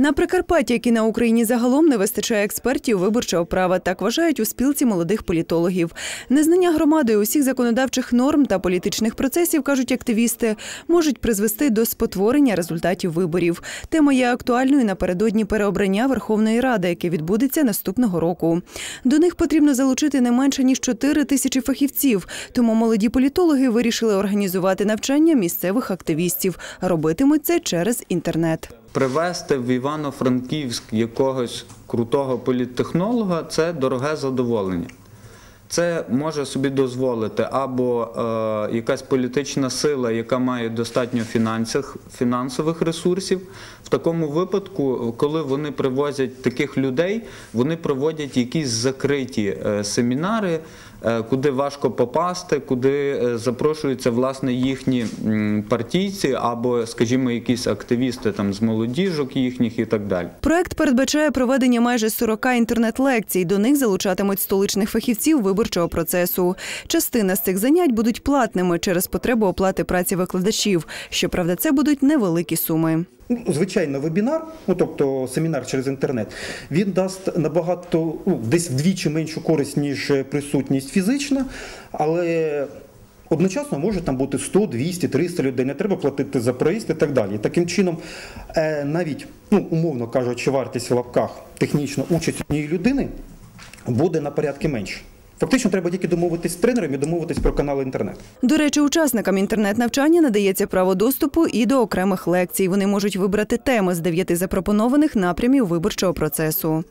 На Прикарпатті, як і на Україні загалом, не вистачає експертів виборчого права. Так вважають у спілці молодих політологів. Незнання громадою усіх законодавчих норм та політичних процесів, кажуть активісти, можуть призвести до спотворення результатів виборів. Тема є актуальною напередодні переобрання Верховної Ради, яке відбудеться наступного року. До них потрібно залучити не менше ніж 4 тисячі фахівців. Тому молоді політологи вирішили організувати навчання місцевих активістів. Робитимуть це через інтернет. Привезти в Івано-Франківськ якогось крутого політтехнолога це дороге задоволення. Це може собі дозволити або е, якась політична сила, яка має достатньо фінансових ресурсів. В такому випадку, коли вони привозять таких людей, вони проводять якісь закриті е, семінари, куди важко попасти, куди е, запрошуються власне їхні партійці або, скажімо, якісь активісти там з молодіжок їхніх і так далі. Проект передбачає проведення майже 40 інтернет-лекцій. До них залучатимуть столичних фахівців виборчого процесу. Частина з цих занять будуть платними через потребу оплати праці викладачів. Щоправда, це будуть невеликі суми. Ну, Звичайно, вебінар, ну тобто семінар через інтернет, він дасть набагато ну, десь вдвічі меншу користь, ніж присутність фізична, але одночасно може там бути 100, 200, 300 людей, не треба платити за проїзд і так далі. Таким чином, е, навіть, ну, умовно кажучи, вартість в лапках технічно участь однієї людини буде на порядки менше. Фактично, треба тільки домовитись з тренером і домовитись про канали інтернет. До речі, учасникам інтернет-навчання надається право доступу і до окремих лекцій. Вони можуть вибрати теми з дев'яти запропонованих напрямів виборчого процесу.